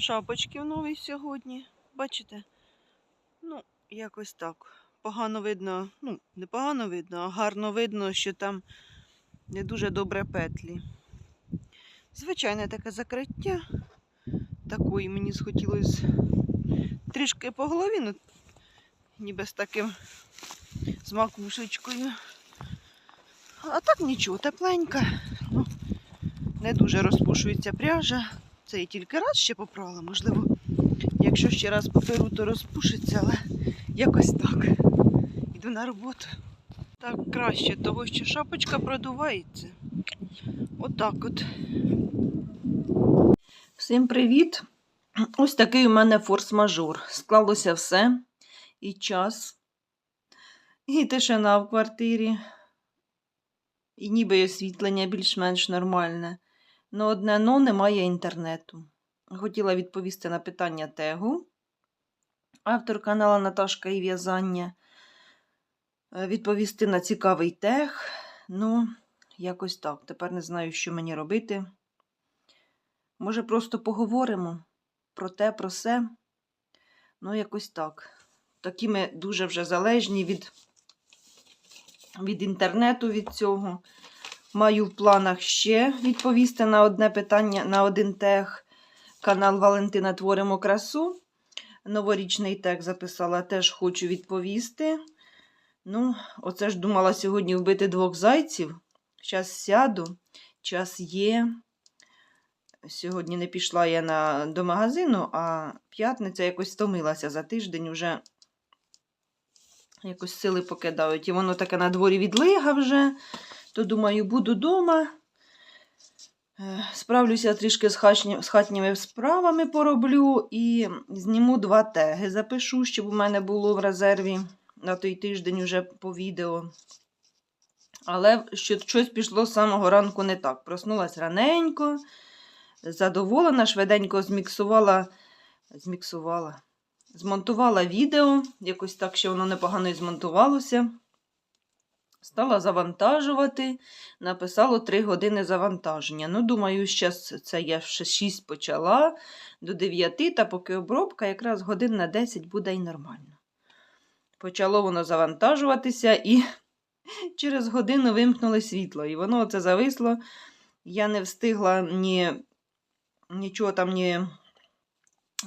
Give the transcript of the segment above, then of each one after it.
шапочків новий сьогодні. Бачите? Ну, якось так. Погано видно, ну, не погано видно, а гарно видно, що там не дуже добре петлі. Звичайне таке закриття. Такої мені схотілося трішки по голові, ну, ніби з таким з макушечкою. А так нічого, тепленька. Ну, не дуже розпушується пряжа. Це я тільки раз ще попрала. Можливо, якщо ще раз поперу, то розпушиться, але якось так. Іду на роботу. Так краще, того що шапочка продувається. Отак от. Всім привіт! Ось такий у мене форс-мажор. Склалося все. І час, і тишина в квартирі, і ніби освітлення більш-менш нормальне. Ну, одне но немає інтернету. Хотіла відповісти на питання Тегу, автор каналу Наташка і в'язання. Е, Відповісти на цікавий тег. Ну, якось так. Тепер не знаю, що мені робити. Може, просто поговоримо про те, про все. Ну, якось так. Такі ми дуже вже залежні від, від інтернету, від цього. Маю в планах ще відповісти на одне питання, на один тег. Канал Валентина Творимо красу. Новорічний тег записала, теж хочу відповісти. Ну, оце ж думала сьогодні вбити двох зайців. Зараз сяду, час є. Сьогодні не пішла я на, до магазину, а п'ятниця якось стомилася за тиждень уже якось сили покидають. І воно таке на дворі відлига вже. То думаю, буду вдома. Справлюся трішки з, хатні, з хатніми справами пороблю і зніму два теги. Запишу, щоб у мене було в резерві на той тиждень уже по відео. Але що, щось пішло з самого ранку не так. Проснулась раненько, задоволена, швиденько зміксувала, зміксувала, змонтувала відео, якось так, що воно непогано і змонтувалося. Стала завантажувати, написало 3 години завантаження. Ну, думаю, зараз це я ще 6 почала до 9, та поки обробка, якраз годин на 10 буде і нормально. Почало воно завантажуватися, і через годину вимкнули світло. І воно оце зависло. Я не встигла ні, нічого там, ні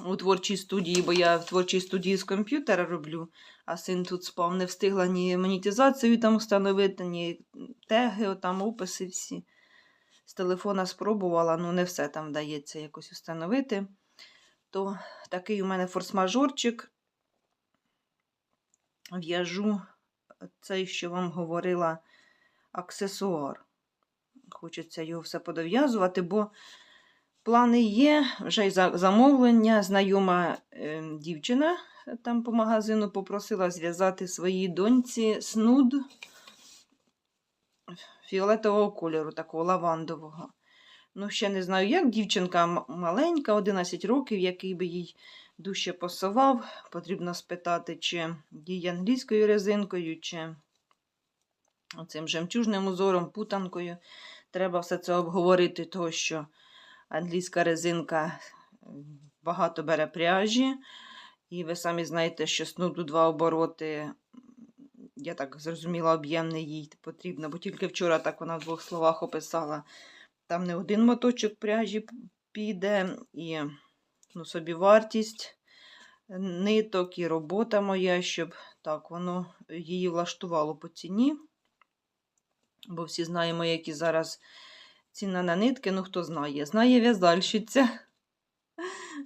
у творчій студії, бо я в творчій студії з комп'ютера роблю, а син тут спав, не встигла ні монетизацію там встановити, ні теги, там описи всі. З телефона спробувала, ну не все там вдається якось встановити. То такий у мене форс-мажорчик. В'яжу цей, що вам говорила, аксесуар. Хочеться його все подов'язувати, бо Плани є, вже й замовлення. Знайома е, дівчина там по магазину попросила зв'язати своїй доньці снуд фіолетового кольору, такого лавандового. Ну, ще не знаю, як дівчинка маленька, 11 років, який би їй дужче пасував. Потрібно спитати, чи їй англійською резинкою, чи цим жемчужним узором, путанкою. Треба все це обговорити, того що англійська резинка багато бере пряжі. І ви самі знаєте, що снуду два обороти, я так зрозуміла, об'ємний їй потрібно, бо тільки вчора так вона в двох словах описала. Там не один моточок пряжі піде, і ну, собі вартість ниток і робота моя, щоб так воно її влаштувало по ціні. Бо всі знаємо, які зараз ціна на нитки, ну хто знає. Знає в'язальщиця.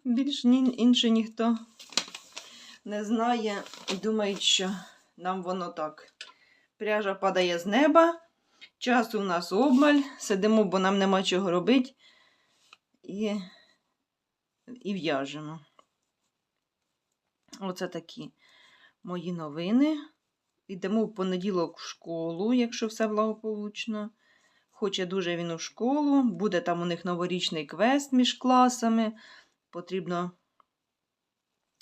Більш ні, інше ніхто не знає і думають, що нам воно так. Пряжа падає з неба, часу в нас обмаль, сидимо, бо нам нема чого робити. І, і в'яжемо. Оце такі мої новини. Йдемо в понеділок в школу, якщо все благополучно. Хоче дуже він у школу, буде там у них новорічний квест між класами. Потрібно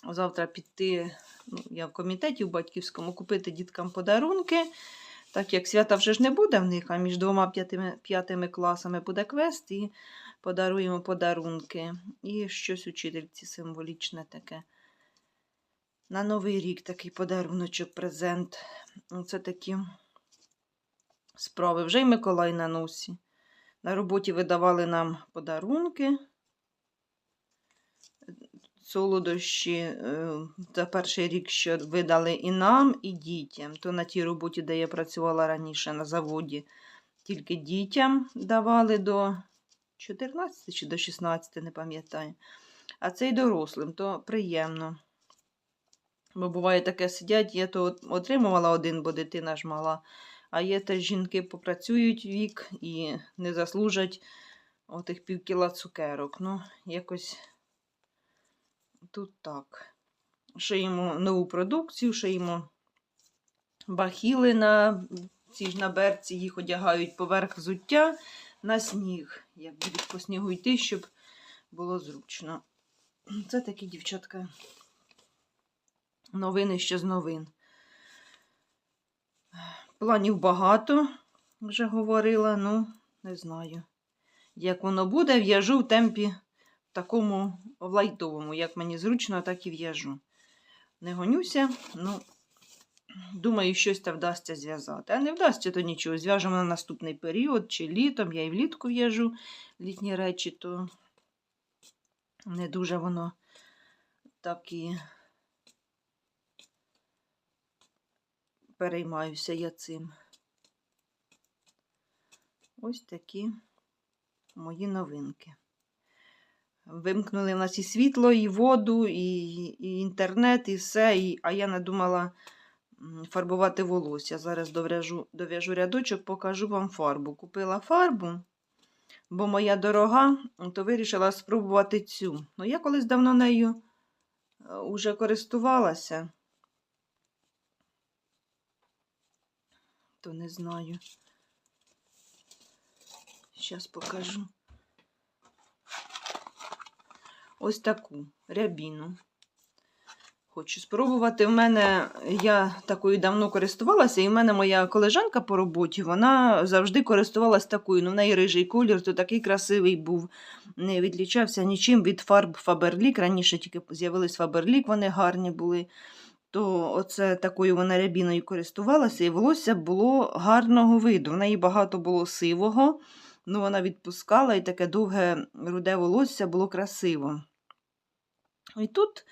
завтра піти, ну, я в комітеті в батьківському, купити діткам подарунки. Так як свята вже ж не буде в них, а між двома п'ятими п'ятими класами буде квест, і Подаруємо подарунки. І щось учительці символічне таке. На Новий рік такий подаруночок, презент. Оце такі справи. Вже й Миколай на носі. На роботі видавали нам подарунки. Солодощі е, за перший рік, що видали і нам, і дітям. То на тій роботі, де я працювала раніше на заводі, тільки дітям давали до 14 чи до 16, не пам'ятаю. А це й дорослим, то приємно. Бо буває таке сидять, я то отримувала один, бо дитина ж мала. А є теж жінки попрацюють вік і не заслужать отих півкіла цукерок. Ну, якось тут так. Шиємо нову продукцію, шиємо бахіли на ці ж на берці, їх одягають поверх взуття на сніг. Як будуть по снігу йти, щоб було зручно. Це такі дівчатка. Новини ще з новин. Планів багато, вже говорила, ну, не знаю. Як воно буде, в'яжу в темпі такому в лайтовому. Як мені зручно, так і в'яжу. Не гонюся, ну, думаю, щось та вдасться зв'язати. А не вдасться, то нічого. Зв'яжемо на наступний період, чи літом, я і влітку в'яжу літні речі, то не дуже воно так і переймаюся я цим. Ось такі мої новинки. Вимкнули в нас і світло, і воду, і, і інтернет, і все. І, а я надумала фарбувати волосся. Зараз дов'яжу, рядочок, покажу вам фарбу. Купила фарбу, бо моя дорога, то вирішила спробувати цю. Ну, я колись давно нею е, уже користувалася. То не знаю. Зараз покажу. Ось таку рябіну. Хочу спробувати. В мене я такою давно користувалася, і в мене моя колежанка по роботі, вона завжди користувалася такою. Ну, в неї рижий колір, то такий красивий був, не відлічався нічим від фарб Фаберлік. Раніше тільки з'явились Фаберлік, вони гарні були. То оце такою вона рябіною користувалася, і волосся було гарного виду. В неї багато було сивого, ну вона відпускала, і таке довге руде волосся було красиво. І тут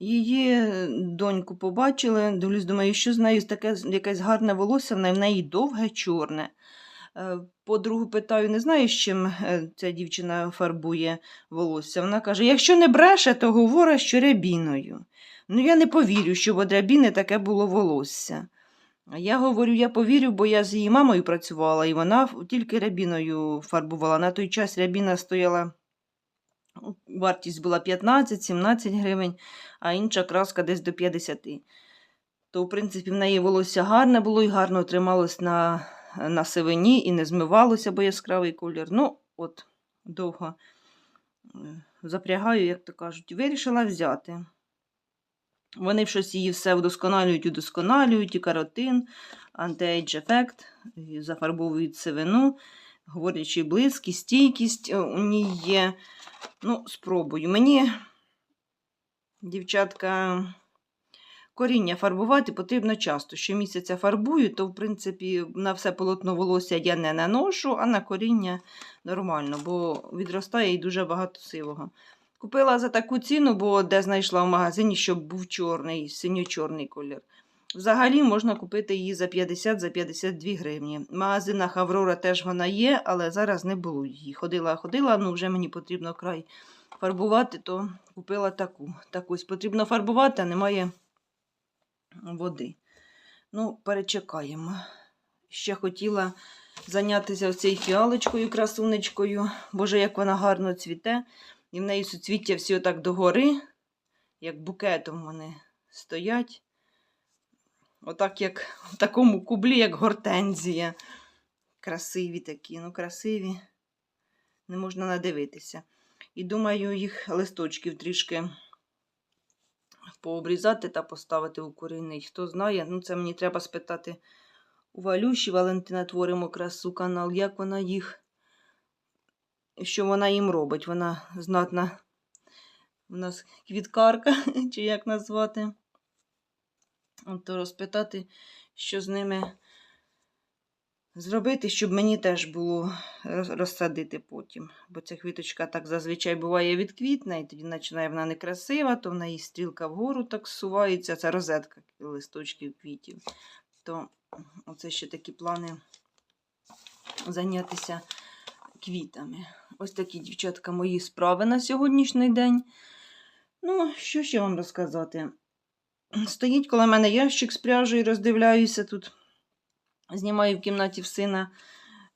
її доньку побачили, дивлюсь, думаю, що з нею таке якесь гарне волосся, в неї довге, чорне. Подругу питаю, не знаю, з чим е, ця дівчина фарбує волосся. Вона каже: якщо не бреше, то говорить, що рябіною. Ну, я не повірю, що від рябіни таке було волосся. Я говорю, я повірю, бо я з її мамою працювала, і вона тільки рябіною фарбувала. На той час рябіна стояла, ну, вартість була 15-17 гривень, а інша краска десь до 50. То, в принципі, в неї волосся гарне було і гарно трималось на, на сивині і не змивалося, бо яскравий колір. Ну, от, довго е, запрягаю, як то кажуть, вирішила взяти. Вони щось її все вдосконалюють, удосконалюють, і каротин, анти-ейдж ефект, зафарбовують сивину, говорячи блиск, і стійкість е, у ній є. Ну, спробую. Мені, дівчатка, коріння фарбувати потрібно часто. Щомісяця фарбую, то, в принципі, на все полотно волосся я не наношу, а на коріння нормально, бо відростає і дуже багато сивого. Купила за таку ціну, бо де знайшла в магазині, щоб був чорний, синьо-чорний колір. Взагалі можна купити її за 50-52 гривні. В магазинах Аврора теж вона є, але зараз не було її. Ходила, ходила, ну вже мені потрібно край фарбувати, то купила таку. Так ось потрібно фарбувати, а немає води. Ну, перечекаємо. Ще хотіла зайнятися цією фіалочкою, красунечкою. Боже, як вона гарно цвіте. І в неї суцвіття всі отак догори, як букетом вони стоять. Отак, як в такому кублі, як гортензія. Красиві такі, ну красиві. Не можна надивитися. І думаю, їх листочків трішки пообрізати та поставити у корінний. Хто знає, ну це мені треба спитати у Валюші Валентина Творимо красу канал, як вона їх що вона їм робить. Вона знатна у нас квіткарка, чи як назвати. От То розпитати, що з ними зробити, щоб мені теж було розсадити потім. Бо ця квіточка так зазвичай буває відквітне, і тоді починає вона некрасива, то в неї стрілка вгору так сувається. Це розетка листочків квітів. То оце ще такі плани зайнятися квітами. Ось такі, дівчатка, мої справи на сьогоднішній день. Ну, що ще вам розказати? Стоїть коло мене ящик з пряжею, роздивляюся тут. Знімаю в кімнаті в сина.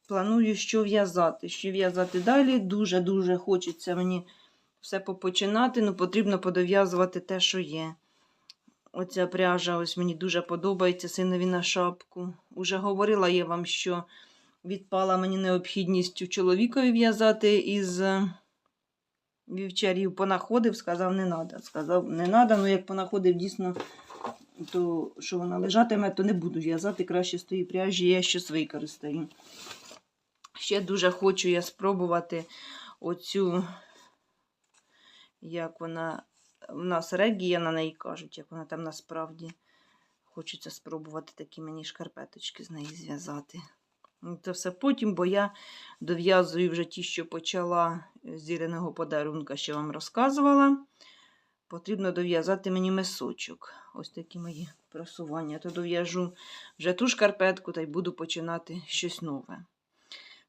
Планую, що в'язати. Що в'язати далі. Дуже-дуже хочеться мені все попочинати, ну потрібно подов'язувати те, що є. Оця пряжа ось мені дуже подобається синові на шапку. Уже говорила я вам, що відпала мені необхідність чоловікові в'язати із е, вівчарів. Понаходив, сказав, не треба. Сказав, не треба, ну як понаходив дійсно, то що вона лежатиме, то не буду в'язати краще з тої пряжі, я щось використаю. Ще дуже хочу я спробувати оцю, як вона, в нас регія на неї кажуть, як вона там насправді. Хочеться спробувати такі мені шкарпеточки з неї зв'язати. Ну, Це все потім, бо я дов'язую вже ті, що почала з зіреного подарунка, що вам розказувала. Потрібно дов'язати мені мисочок. Ось такі мої просування. То дов'яжу вже ту шкарпетку та й буду починати щось нове.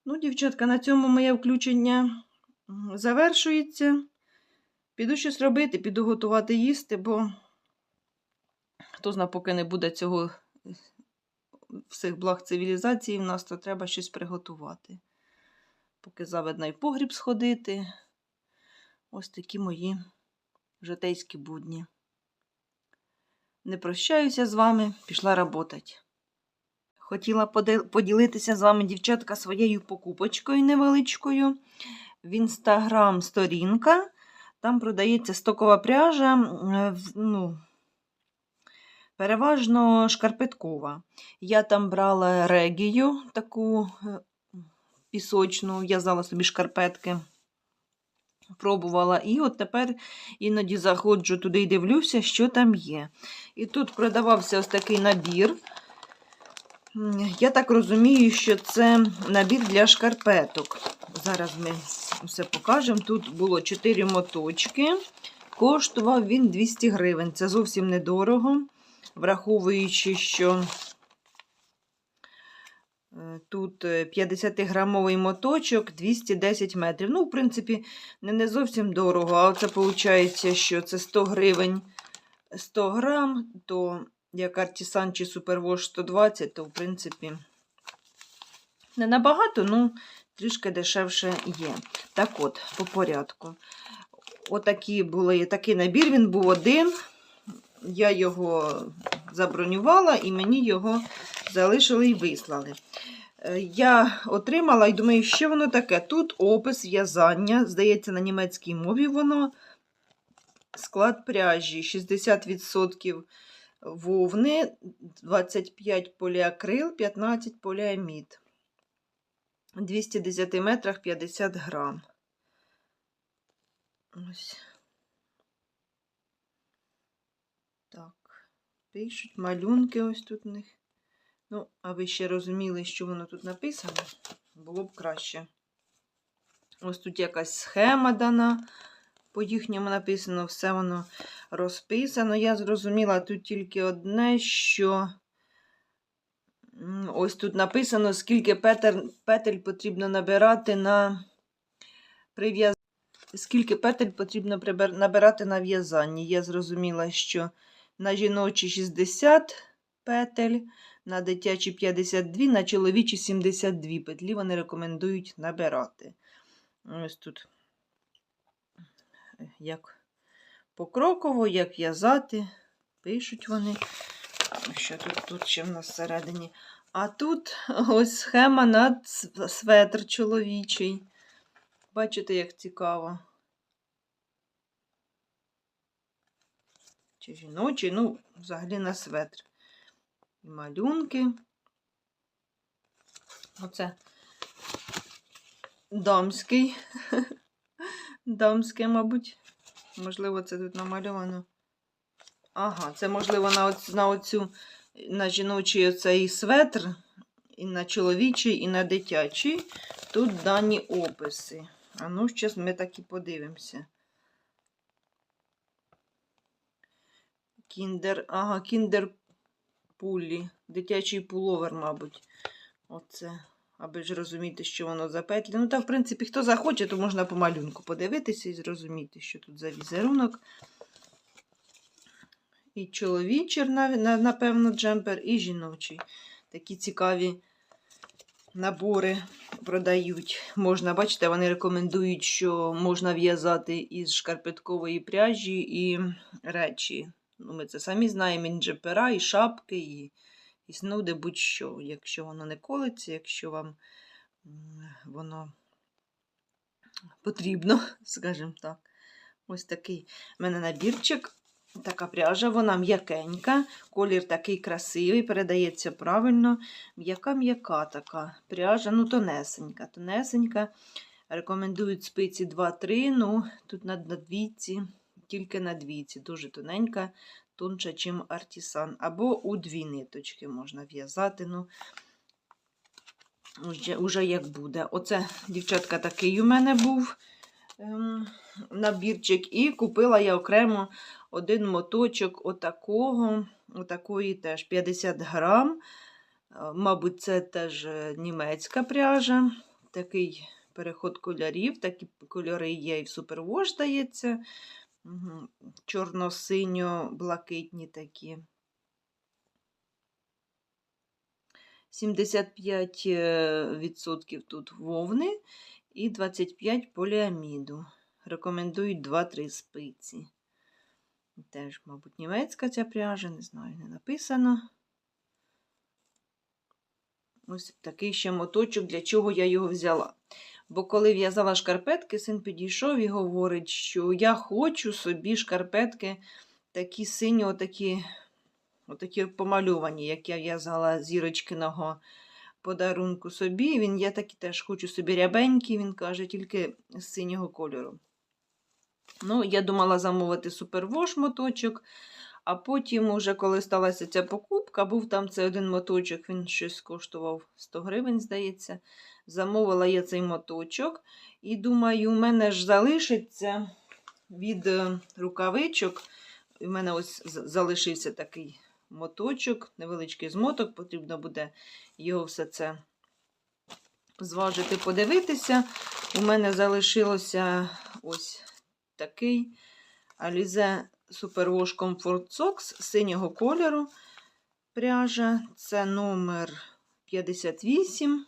Ну, дівчатка, на цьому моє включення завершується. Піду щось робити, піду готувати їсти, бо хто зна, поки не буде цього е, всіх благ цивілізації в нас, то треба щось приготувати. Поки заведна й погріб сходити. Ось такі мої житейські будні. Не прощаюся з вами, пішла работати. Хотіла поділитися з вами, дівчатка, своєю покупочкою невеличкою. В інстаграм сторінка. Там продається стокова пряжа. ну, переважно шкарпеткова. Я там брала регію, таку е, пісочну, в'язала собі шкарпетки. Пробувала. І от тепер іноді заходжу туди і дивлюся, що там є. І тут продавався ось такий набір. Я так розумію, що це набір для шкарпеток. Зараз ми все покажемо. Тут було 4 моточки. Коштував він 200 гривень. Це зовсім недорого, враховуючи, що тут е, 50-грамовий моточок 210 метрів. Ну, в принципі, не, зовсім дорого, а це виходить, що це 100 гривень 100 грам, то як Артісан чи Супервош 120, то в принципі не набагато, ну трішки дешевше є. Так от, по порядку. Отакі були, такий набір, він був один. Я його забронювала і мені його залишили і вислали. Е, Я отримала і думаю, що воно таке. Тут опис в'язання, здається, на німецькій мові воно склад пряжі 60% вовни, 25 поліакрил, 15 поліамід. 210 метрах 50 грам. Ось. Так. Пишуть малюнки ось тут у них. Ну, а ви ще розуміли, що воно тут написано, було б краще. Ось тут якась схема дана. По їхньому написано, все воно розписано. Я зрозуміла тут тільки одне, що ось тут написано, скільки петель, петель потрібно набирати на прив'яз... Скільки петель потрібно набирати на в'язанні. Я зрозуміла, що на жіночі 60 петель, на дитячі 52, на чоловічі 72 петлі вони рекомендують набирати. Ось тут як покроково, як в'язати, пишуть вони. Що тут, тут ще в нас всередині? А тут ось схема на светр чоловічий. Бачите, як цікаво. Чи жіночий, ну, взагалі на светр. Малюнки. Оце дамський. Дамське, мабуть. Можливо, це тут намальовано. Ага, це можливо на, оць, на оцю, на жіночий оцей светр, і на чоловічий, і на дитячий. Тут дані описи. А ну, зараз ми так і подивимося. Кіндер, ага, кіндер пулі. Дитячий пуловер, мабуть. Оце. Аби ж розуміти, що воно за петлі. Ну, та, в принципі, хто захоче, то можна по малюнку подивитися і зрозуміти, що тут за візерунок. І чоловічий, напевно, джемпер, і жіночий. Такі цікаві набори продають. Можна, бачите, вони рекомендують, що можна в'язати із шкарпеткової пряжі і речі. Ну, ми це самі знаємо, і джемпера, і шапки, і, і снуди, будь-що. Якщо воно не колиться, якщо вам воно потрібно, скажімо так. Ось такий в мене набірчик. Така пряжа, вона м'якенька, колір такий красивий, передається правильно. М'яка-м'яка така пряжа, ну тонесенька, тонесенька. Рекомендують спиці 2-3, ну тут на двійці, тільки на двійці, дуже тоненька, тонша, чим артісан. Або у дві ниточки можна в'язати. ну Уже, уже як буде. Оце, дівчатка, такий у мене був ем, набірчик. І купила я окремо один моточок отакого, отакої теж 50 грам. Е, Мабуть, це теж е, німецька пряжа. Такий переход кольорів. Такі кольори є і в супервош, здається. Чорно-синьо-блакитні такі. 75% тут вовни і 25 поліаміду. Рекомендують 2-3 спиці. Теж, мабуть, німецька ця пряжа, не знаю, не написано. Ось такий ще моточок, для чого я його взяла. Бо коли в'язала шкарпетки, син підійшов і говорить, що я хочу собі шкарпетки такі сині, отакі, отакі помальовані, як я в'язала зірочкиного подарунку собі. Він, я такі теж хочу собі рябенькі, він каже, тільки з синього кольору. Ну, я думала замовити супервош моточок, а потім, уже коли сталася ця покупка, був там цей один моточок, він щось коштував 100 гривень, здається. Замовила я цей моточок. І думаю, у мене ж залишиться від е, рукавичок. У мене ось залишився такий моточок, невеличкий змоток, потрібно буде його все це зважити, подивитися. У мене залишилося ось такий Alize Superwash Comfort Socks синього кольору пряжа. Це номер 58.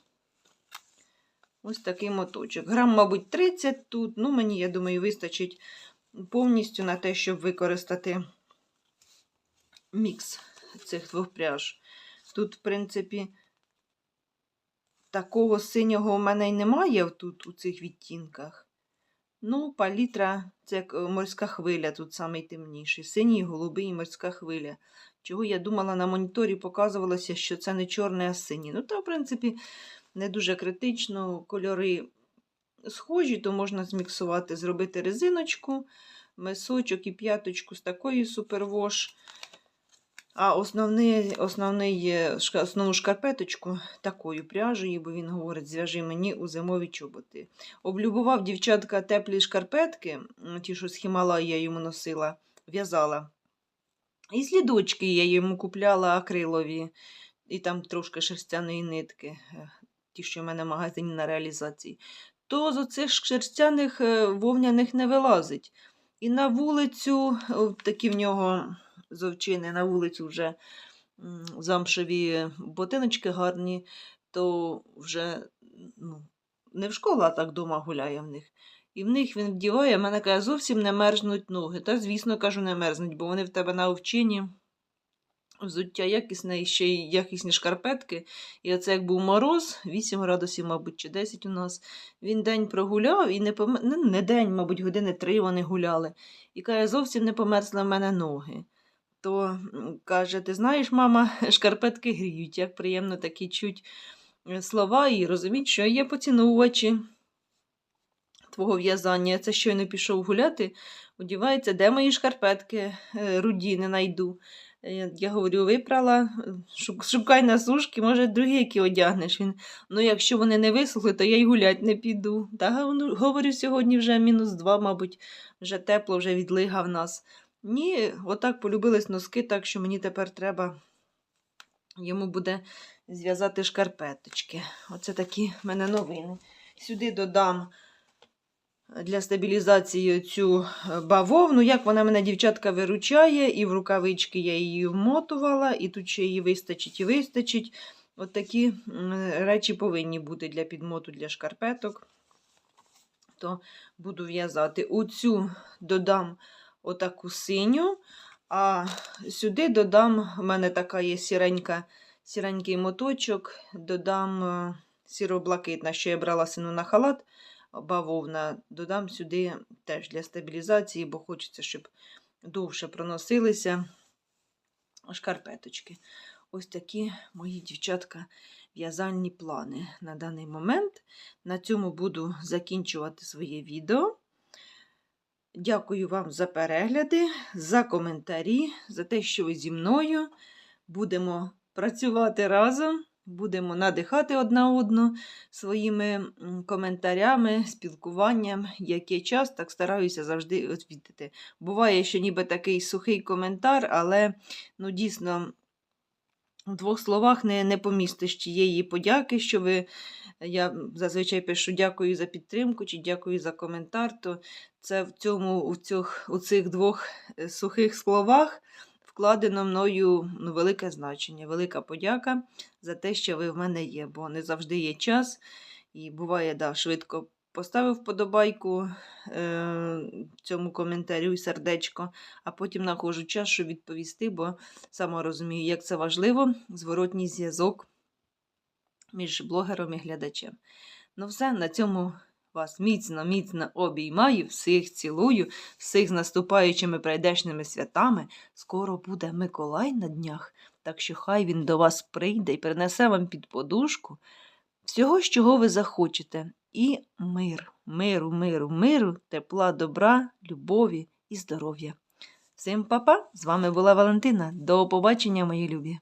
Ось такий моточок. Грам, мабуть, 30 тут. Ну, мені, я думаю, вистачить повністю на те, щоб використати мікс цих двох пряж. Тут, в принципі, такого синього у мене й немає тут у цих відтінках. Ну, палітра це як е, морська хвиля, тут самий темніший. Синій, голубий і морська хвиля. Чого я думала, на моніторі показувалося, що це не чорне, а синій. Ну, та, в принципі, не дуже критично. Кольори схожі, то можна зміксувати, зробити резиночку, мисочок і п'яточку з такої супервош. А основний, основний, основну шкарпеточку такою пряжею, бо він говорить, зв'яжи мені у зимові чоботи. Облюбував дівчатка теплі шкарпетки, ті, що з Хімалаї я йому носила, в'язала. І слідочки я йому купляла акрилові, і там трошки шерстяної нитки, ті, що в мене в магазині на реалізації. То з оцих шерстяних е, вовняних не вилазить. І на вулицю, такі в нього з овчини, на вулицю вже замшеві ботиночки гарні, то вже ну, не в школу, а так вдома гуляє в них. І в них він вдіває, в мене каже, зовсім не мерзнуть ноги. Та, звісно, кажу, не мерзнуть, бо вони в тебе на овчині. Взуття якісне і ще й якісні шкарпетки. І оце як був мороз, 8 градусів, мабуть, чи 10 у нас. Він день прогуляв і не пом... не, не день, мабуть, години три вони гуляли. І каже, зовсім не померзли в мене ноги. То каже, ти знаєш, мама, шкарпетки гріють, як приємно такі чуть е, слова і розуміть, що є поціновувачі твого в'язання. Я це щойно пішов гуляти, одівається, де мої шкарпетки е, руді не найду. Е, Я говорю, випрала, шукай на сушки, може, другі які одягнеш. Він, ну, якщо вони не висохли, то я й гулять не піду. Та ну, говорю, сьогодні вже мінус два, мабуть, вже тепло, вже відлига в нас. Ні, отак полюбились носки, так що мені тепер треба йому буде зв'язати шкарпеточки. Оце такі в мене новини. Сюди додам для стабілізації цю е, бавовну. Як вона мене, дівчатка, виручає, і в рукавички я її вмотувала, і тут ще її вистачить і вистачить. От такі речі повинні бути для підмоту для шкарпеток. То буду в'язати. У цю додам отаку синю, а сюди додам, у мене така є сіренька, сіренький моточок, додам е, сіро-блакитна, що я брала сину на халат, бавовна, додам сюди теж для стабілізації, бо хочеться, щоб довше проносилися шкарпеточки. Ось такі мої дівчатка в'язальні плани на даний момент. На цьому буду закінчувати своє відео. Дякую вам за перегляди, за коментарі, за те, що ви зі мною. Будемо працювати разом, будемо надихати одна одну своїми коментарями, спілкуванням. Як є час, так стараюся завжди відповідати. Буває, що ніби такий сухий коментар, але ну, дійсно. В двох словах не, не помістиш тієї подяки, що ви. Я зазвичай пишу дякую за підтримку чи дякую за коментар. То це в цьому, у цих, у цих двох е, сухих словах вкладено мною ну, велике значення, велика подяка за те, що ви в мене є, бо не завжди є час. І буває, да, швидко поставив вподобайку е, цьому коментарю і сердечко, а потім знаходжу час, щоб відповісти, бо сама розумію, як це важливо, зворотній зв'язок між блогером і глядачем. Ну все, на цьому вас міцно, міцно обіймаю, всіх цілую, всіх з наступаючими прийдешними святами. Скоро буде Миколай на днях, так що хай він до вас прийде і принесе вам під подушку всього, з чого ви захочете. І мир, миру, миру, миру, тепла, добра, любові і здоров'я. Всім па-па! З вами була Валентина. До побачення, мої любі!